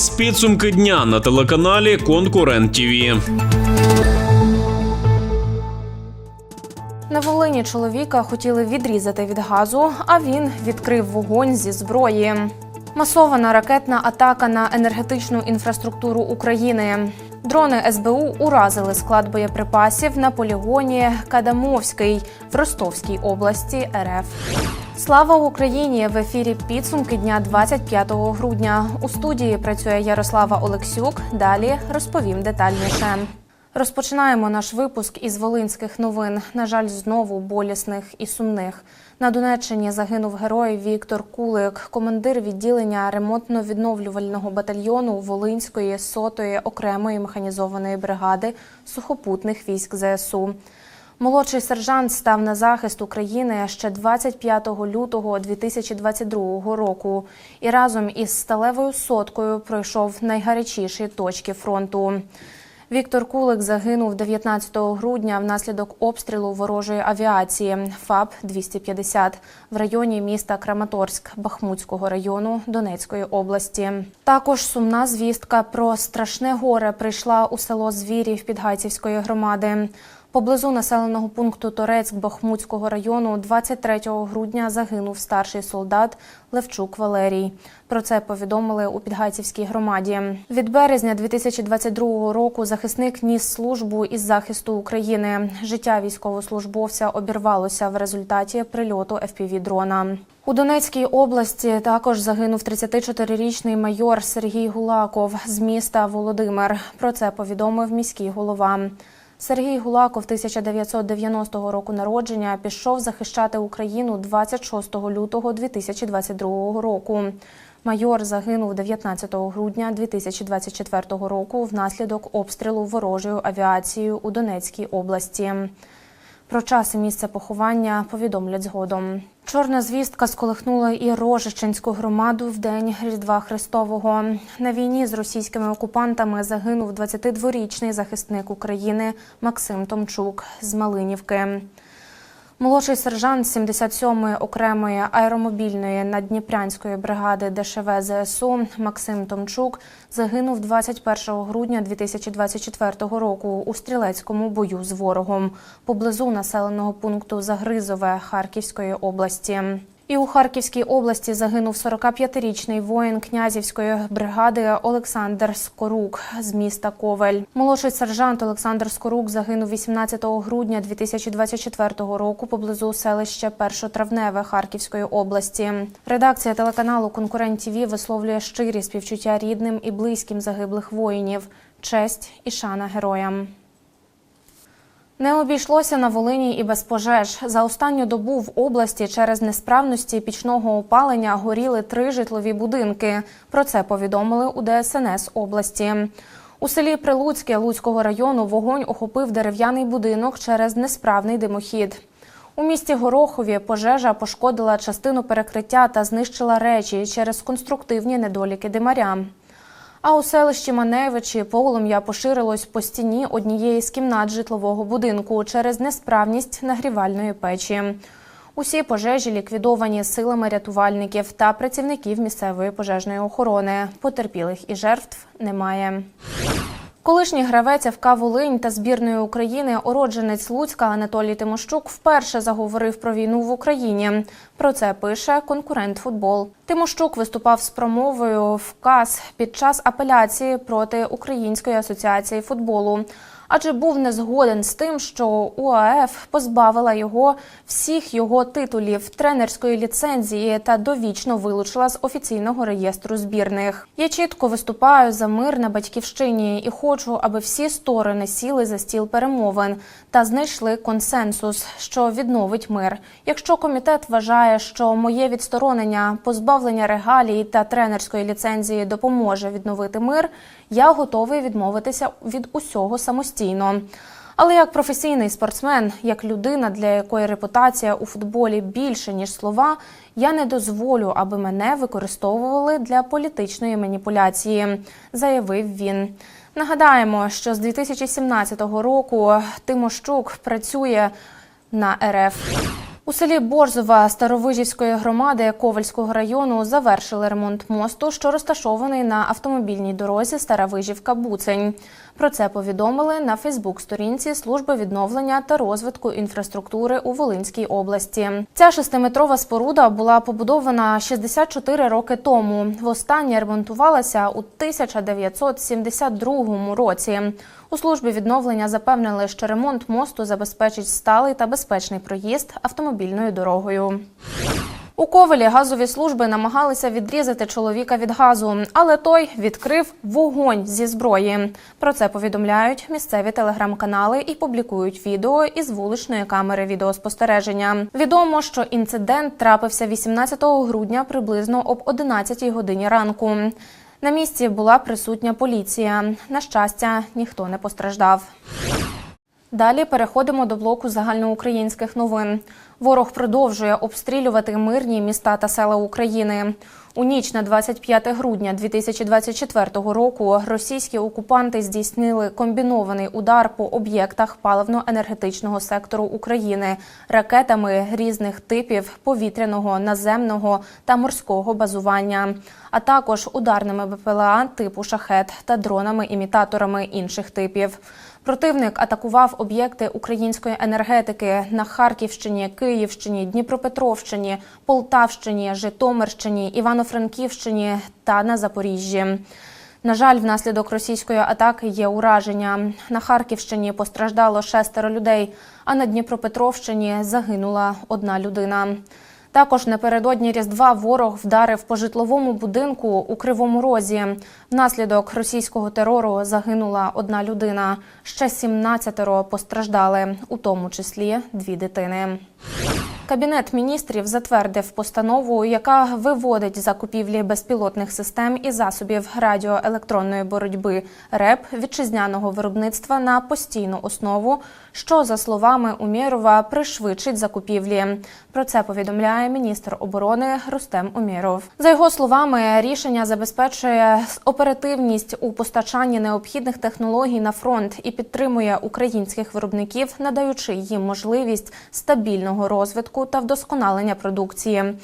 Дивитесь підсумки дня на телеканалі Конкурент ТІВІ. На Волині чоловіка хотіли відрізати від газу, а він відкрив вогонь зі зброї. Масована ракетна атака на енергетичну інфраструктуру України. Дрони СБУ уразили склад боєприпасів на полігоні Кадамовський в Ростовській області РФ. Слава Україні! В ефірі підсумки дня 25 грудня. У студії працює Ярослава Олексюк. Далі розповім детальніше. Розпочинаємо наш випуск із волинських новин. На жаль, знову болісних і сумних. На Донеччині загинув герой Віктор Кулик, командир відділення ремонтно-відновлювального батальйону Волинської сотої окремої механізованої бригади сухопутних військ ЗСУ. Молодший сержант став на захист України ще 25 лютого 2022 року і разом із сталевою соткою пройшов найгарячіші точки фронту. Віктор Кулик загинув 19 грудня внаслідок обстрілу ворожої авіації ФАБ 250 в районі міста Краматорськ Бахмутського району Донецької області. Також сумна звістка про страшне горе прийшла у село Звірів Підгайцівської громади. Поблизу населеного пункту Торецьк Бахмутського району 23 грудня загинув старший солдат Левчук Валерій. Про це повідомили у Підгайцівській громаді. Від березня 2022 року захисник ніс службу із захисту України. Життя військовослужбовця обірвалося в результаті прильоту ФПВ-дрона. У Донецькій області також загинув 34-річний майор Сергій Гулаков з міста Володимир. Про це повідомив міський голова. Сергій Гулаков 1990 року народження пішов захищати Україну 26 лютого 2022 року. Майор загинув 19 грудня 2024 року внаслідок обстрілу ворожою авіацією у Донецькій області. Про час і місце поховання повідомлять згодом. Чорна звістка сколихнула і Рожичинську громаду в день Різдва Христового. На війні з російськими окупантами загинув 22-річний захисник України Максим Томчук з Малинівки. Молодший сержант 77-ї окремої аеромобільної наддніпрянської бригади ДШВ ЗСУ Максим Томчук загинув 21 грудня 2024 року у стрілецькому бою з ворогом поблизу населеного пункту Загризове Харківської області. І у Харківській області загинув 45-річний воїн князівської бригади Олександр Скорук з міста Ковель. Молодший сержант Олександр Скорук загинув 18 грудня 2024 року поблизу селища Першотравневе Харківської області. Редакція телеканалу Конкурент ТІВІ висловлює щирі співчуття рідним і близьким загиблих воїнів. Честь і шана героям. Не обійшлося на Волині і без пожеж. За останню добу в області через несправності пічного опалення горіли три житлові будинки. Про це повідомили у ДСНС області. У селі Прилуцьке Луцького району вогонь охопив дерев'яний будинок через несправний димохід. У місті Горохові пожежа пошкодила частину перекриття та знищила речі через конструктивні недоліки димаря. А у селищі Маневичі полум'я поширилось по стіні однієї з кімнат житлового будинку через несправність нагрівальної печі. Усі пожежі ліквідовані силами рятувальників та працівників місцевої пожежної охорони. Потерпілих і жертв немає. Колишній гравець ФК Волинь та збірної України, уродженець Луцька Анатолій Тимощук, вперше заговорив про війну в Україні. Про це пише конкурент футбол. Тимощук виступав з промовою в КАС під час апеляції проти Української асоціації футболу. Адже був не згоден з тим, що УАФ позбавила його всіх його титулів, тренерської ліцензії та довічно вилучила з офіційного реєстру збірних. Я чітко виступаю за мир на батьківщині і хочу, аби всі сторони сіли за стіл перемовин та знайшли консенсус, що відновить мир. Якщо комітет вважає, що моє відсторонення, позбавлення регалій та тренерської ліцензії допоможе відновити мир, я готовий відмовитися від усього самостійно. Але як професійний спортсмен, як людина, для якої репутація у футболі більше ніж слова, я не дозволю, аби мене використовували для політичної маніпуляції, заявив він. Нагадаємо, що з 2017 року Тимощук працює на РФ. У селі Борзова Старовижівської громади Ковальського району завершили ремонт мосту, що розташований на автомобільній дорозі Старовижівка Буцень. Про це повідомили на Фейсбук-сторінці служби відновлення та розвитку інфраструктури у Волинській області. Ця шестиметрова споруда була побудована 64 роки тому. Востаннє ремонтувалася у 1972 році. У службі відновлення запевнили, що ремонт мосту забезпечить сталий та безпечний проїзд автомобільною дорогою. У Ковелі газові служби намагалися відрізати чоловіка від газу, але той відкрив вогонь зі зброї. Про це повідомляють місцеві телеграм-канали і публікують відео із вуличної камери відеоспостереження. Відомо, що інцидент трапився 18 грудня приблизно об 11 годині ранку. На місці була присутня поліція. На щастя, ніхто не постраждав. Далі переходимо до блоку загальноукраїнських новин. Ворог продовжує обстрілювати мирні міста та села України. У ніч на 25 грудня 2024 року російські окупанти здійснили комбінований удар по об'єктах паливно-енергетичного сектору України ракетами різних типів повітряного, наземного та морського базування, а також ударними БПЛА типу шахет та дронами-імітаторами інших типів. Противник атакував об'єкти української енергетики на Харківщині, Київщині, Дніпропетровщині, Полтавщині, Житомирщині, Івано-Франківщині та на Запоріжжі. На жаль, внаслідок російської атаки є ураження. На Харківщині постраждало шестеро людей, а на Дніпропетровщині загинула одна людина. Також напередодні Різдва ворог вдарив по житловому будинку у Кривому Розі. Внаслідок російського терору загинула одна людина. Ще 17 постраждали, у тому числі дві дитини. Кабінет міністрів затвердив постанову, яка виводить закупівлі безпілотних систем і засобів радіоелектронної боротьби РЕП вітчизняного виробництва на постійну основу, що за словами Умєрова пришвидшить закупівлі. Про це повідомляє міністр оборони Рустем Умєров. За його словами, рішення забезпечує оперативність у постачанні необхідних технологій на фронт і підтримує українських виробників, надаючи їм можливість стабільного розвитку та вдосконалення продукції.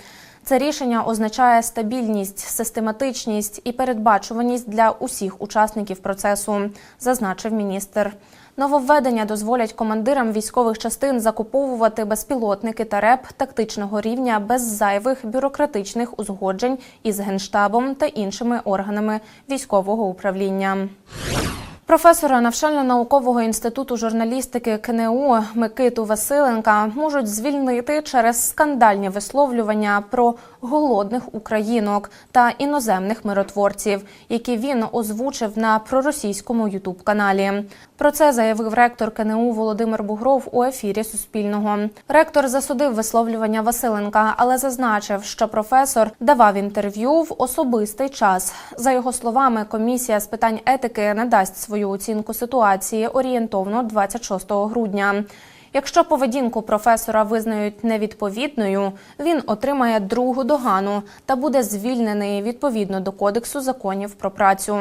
Це рішення означає стабільність, систематичність і передбачуваність для усіх учасників процесу, зазначив міністр. Нововведення дозволять командирам військових частин закуповувати безпілотники та РЕП тактичного рівня без зайвих бюрократичних узгоджень із генштабом та іншими органами військового управління. Професора навчально-наукового інституту журналістики КНУ Микиту Василенка можуть звільнити через скандальні висловлювання про голодних українок та іноземних миротворців, які він озвучив на проросійському ютуб-каналі. Про це заявив ректор КНУ Володимир Бугров у ефірі Суспільного. Ректор засудив висловлювання Василенка, але зазначив, що професор давав інтерв'ю в особистий час. За його словами, комісія з питань етики надасть свою оцінку ситуації орієнтовно 26 грудня. Якщо поведінку професора визнають невідповідною, він отримає другу догану та буде звільнений відповідно до кодексу законів про працю.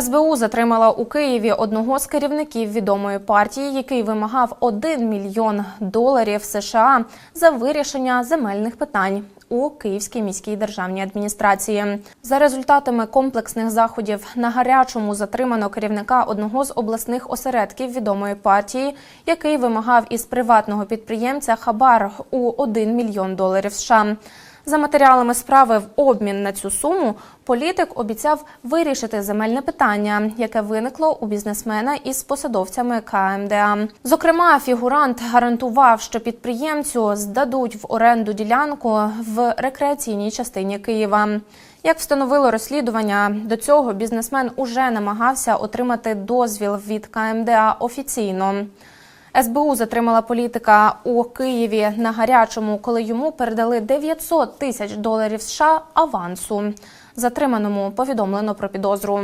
СБУ затримала у Києві одного з керівників відомої партії, який вимагав 1 мільйон доларів США за вирішення земельних питань. У Київській міській державній адміністрації за результатами комплексних заходів на гарячому затримано керівника одного з обласних осередків відомої партії, який вимагав із приватного підприємця хабар у 1 мільйон доларів США. За матеріалами справи в обмін на цю суму політик обіцяв вирішити земельне питання, яке виникло у бізнесмена із посадовцями КМДА. Зокрема, фігурант гарантував, що підприємцю здадуть в оренду ділянку в рекреаційній частині Києва. Як встановило розслідування, до цього бізнесмен уже намагався отримати дозвіл від КМДА офіційно. СБУ затримала політика у Києві на гарячому, коли йому передали 900 тисяч доларів США авансу. Затриманому повідомлено про підозру.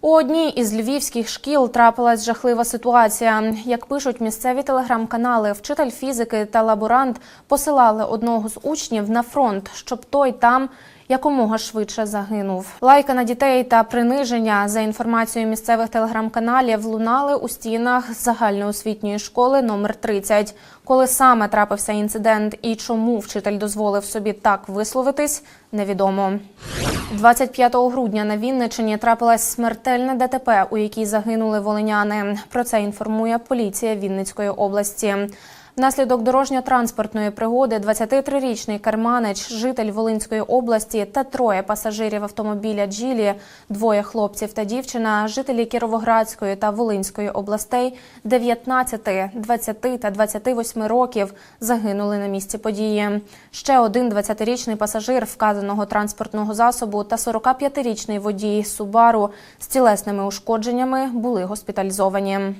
У одній із львівських шкіл трапилась жахлива ситуація. Як пишуть місцеві телеграм-канали, вчитель фізики та лаборант посилали одного з учнів на фронт, щоб той там якомога швидше загинув. Лайка на дітей та приниження за інформацією місцевих телеграм-каналів лунали у стінах загальноосвітньої школи номер 30. Коли саме трапився інцидент і чому вчитель дозволив собі так висловитись, невідомо. 25 грудня на Вінничині трапилась смертельна ДТП, у якій загинули волиняни. Про це інформує поліція Вінницької області. Внаслідок дорожньо-транспортної пригоди 23-річний керманич, житель Волинської області та троє пасажирів автомобіля Джілі, двоє хлопців та дівчина, жителі Кіровоградської та Волинської областей 19, 20 та 28 років загинули на місці події. Ще один 20-річний пасажир вказаного транспортного засобу та 45-річний водій Субару з тілесними ушкодженнями були госпіталізовані.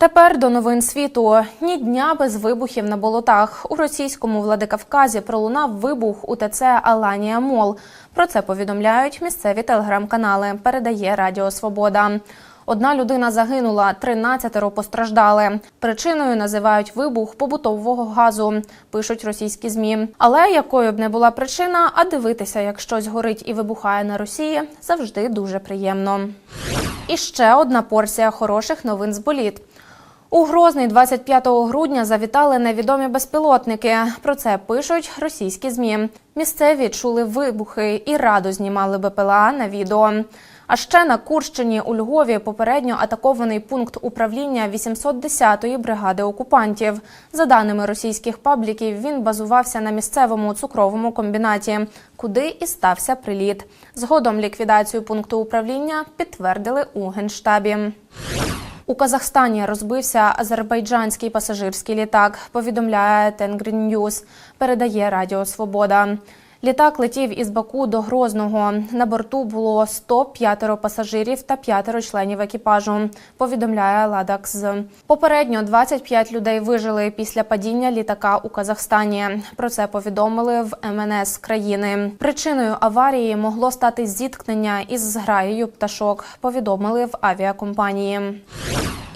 Тепер до новин світу. Ні дня без вибухів на болотах. У російському Владикавказі пролунав вибух у ТЦ Аланія Мол. Про це повідомляють місцеві телеграм-канали. Передає Радіо Свобода. Одна людина загинула, 13 постраждали. Причиною називають вибух побутового газу, пишуть російські змі. Але якою б не була причина, а дивитися, як щось горить і вибухає на Росії, завжди дуже приємно. І ще одна порція хороших новин з боліт. У Грозний 25 грудня завітали невідомі безпілотники. Про це пишуть російські змі. Місцеві чули вибухи і радо знімали БПЛА на відео. А ще на Курщині у Львові попередньо атакований пункт управління 810-ї бригади окупантів. За даними російських пабліків, він базувався на місцевому цукровому комбінаті, куди і стався приліт. Згодом ліквідацію пункту управління підтвердили у генштабі. У Казахстані розбився азербайджанський пасажирський літак. Повідомляє Тенгрін Ньюс. Передає Радіо Свобода. Літак летів із Баку до Грозного. На борту було 105 пасажирів та 5 членів екіпажу. Повідомляє Ладакс. Попередньо 25 людей вижили після падіння літака у Казахстані. Про це повідомили в МНС країни. Причиною аварії могло стати зіткнення із зграєю пташок. Повідомили в авіакомпанії.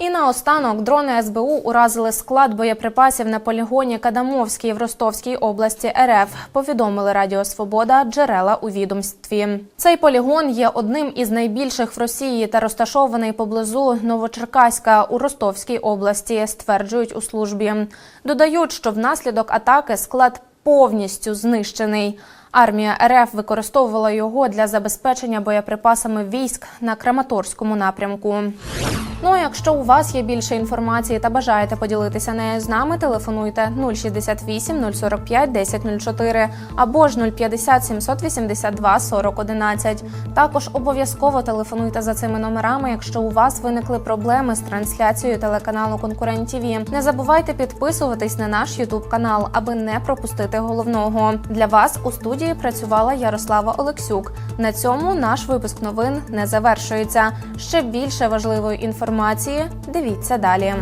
І наостанок дрони СБУ уразили склад боєприпасів на полігоні Кадамовський в Ростовській області РФ. Повідомили Радіо Свобода джерела у відомстві. Цей полігон є одним із найбільших в Росії та розташований поблизу Новочеркаська у Ростовській області. Стверджують у службі. Додають, що внаслідок атаки склад повністю знищений. Армія РФ використовувала його для забезпечення боєприпасами військ на Краматорському напрямку. Ну а якщо у вас є більше інформації та бажаєте поділитися нею з нами, телефонуйте 068 045 1004 або ж 050 782 40 11. Також обов'язково телефонуйте за цими номерами, якщо у вас виникли проблеми з трансляцією телеканалу Конкурент ТВ. Не забувайте підписуватись на наш Ютуб канал, аби не пропустити головного. Для вас у студії працювала Ярослава Олексюк. На цьому наш випуск новин не завершується. Ще більше важливої інформації дивіться далі.